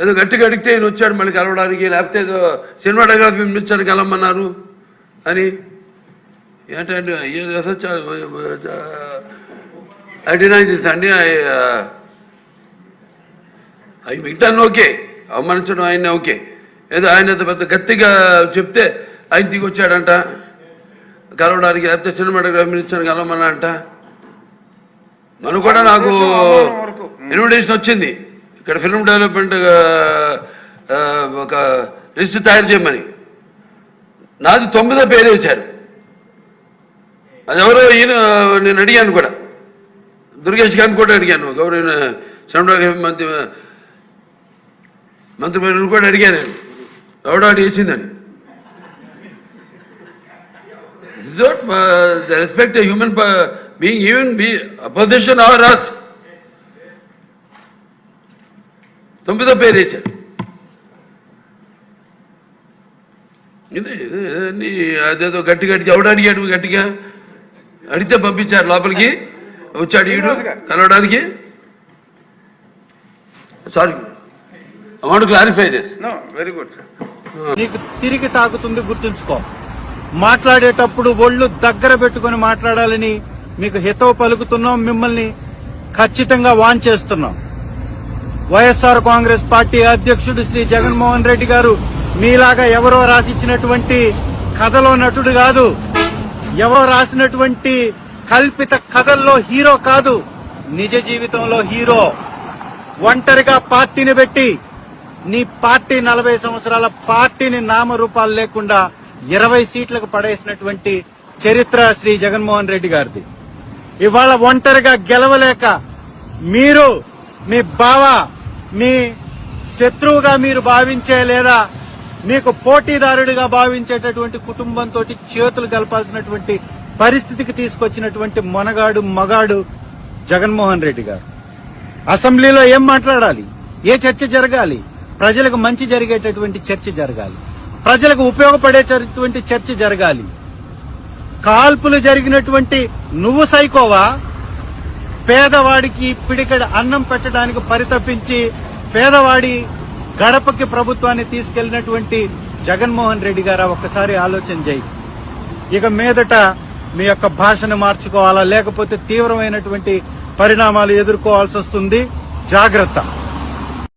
ఏదో గట్టిగా అడిగితే ఈయన వచ్చాడు మళ్ళీ కలవడానికి లేకపోతే ఏదో సినిమాటోగ్రఫీ మినిస్టర్ కలవమన్నారు అని. ఏంటంటే ఐ డినై దిస్ అండి అవి మిగతాన్ని ఓకే అవమానించడం ఆయన ఓకే. ఏదో ఆయన పెద్ద గట్టిగా చెప్తే ఆయన దిగి వచ్చాడంట కలవడానికి లేకపోతే సినిమాటోగ్రఫీ మినిస్టర్ కలవమన్నా అంట మనం కూడా నాకు ఇన్విటేషన్ వచ్చింది. ఇక్కడ ఫిల్మ్ డెవలప్మెంట్ ఒక లిస్ట్ తయారు చేయమని. నాది తొమ్మిదో పేరు వేశారు అది ఎవరో ఈయన నేను అడిగాను కూడా. దుర్గేష్ గారిని కూడా అడిగాను. గౌరవ సినిమాటోగ్రఫీ మంత్రి మంత్రి కూడా అడిగాను నేను. ఎవడో అటు వేసిందని. Respect human what uh, the respect a human uh, రాస్ తొమ్మిదో పేరు వేశారు ఇది అదేదో గట్టి గట్టి ఎవడు అడిగాడు గట్టిగా? అడిగితే పంపించారు లోపలికి వచ్చాడు ఈడు కలవడానికి. Sorry I want clarify this no very good sir నీకు తిరిగి తాకుతుంది గుర్తుంచుకో. మాట్లాడేటప్పుడు ఒళ్ళు దగ్గర పెట్టుకొని మాట్లాడాలని మీకు హితవు పలుకుతున్నాం మిమ్మల్ని ఖచ్చితంగా వాన్ చేస్తున్నాం. వైఎస్ఆర్ కాంగ్రెస్ పార్టీ అధ్యక్షుడు శ్రీ జగన్మోహన్ రెడ్డి గారు మీలాగా ఎవరో రాసిచ్చినటువంటి కథలో నటుడు కాదు. ఎవరో రాసినటువంటి కల్పిత కథల్లో హీరో కాదు. నిజ జీవితంలో హీరో. ఒంటరిగా పార్టీని పెట్టి నీ పార్టీ నలభై సంవత్సరాల పార్టీని నామరూపాలు లేకుండా ఇరవై సీట్లకు పడేసినటువంటి చరిత్ర శ్రీ జగన్మోహన్ రెడ్డి గారిది. ఇవాళ ఒంటరిగా గెలవలేక మీరు మీ బావ మీ శత్రువుగా మీరు భావించే లేదా మీకు పోటీదారుడిగా భావించేటటువంటి కుటుంబంతో చేతులు కలపాల్సినటువంటి పరిస్థితికి తీసుకొచ్చినటువంటి మొనగాడు మగాడు జగన్మోహన్ రెడ్డి గారు. అసెంబ్లీలో ఏం మాట్లాడాలి? ఏ చర్చ జరగాలి? ప్రజలకు మంచి జరిగేటటువంటి చర్చ జరగాలి. ప్రజలకు ఉపయోగపడేటటువంటి చర్చ జరగాలి. కాల్పులు జరిగినటువంటి నువ్వు సైకోవా? పేదవాడికి పిడికడ అన్నం పెట్టడానికి పరితపించి పేదవాడి గడపకి ప్రభుత్వాన్ని తీసుకెళ్ళినటువంటి జగన్మోహన్ రెడ్డి గారా ఒక్కసారి ఆలోచన చేయి. ఇక మీదట మీ యొక్క భాషను మార్చుకోవాలా లేకపోతే తీవ్రమైనటువంటి పరిణామాలు ఎదుర్కోవాల్సి వస్తుంది. జాగ్రత్త.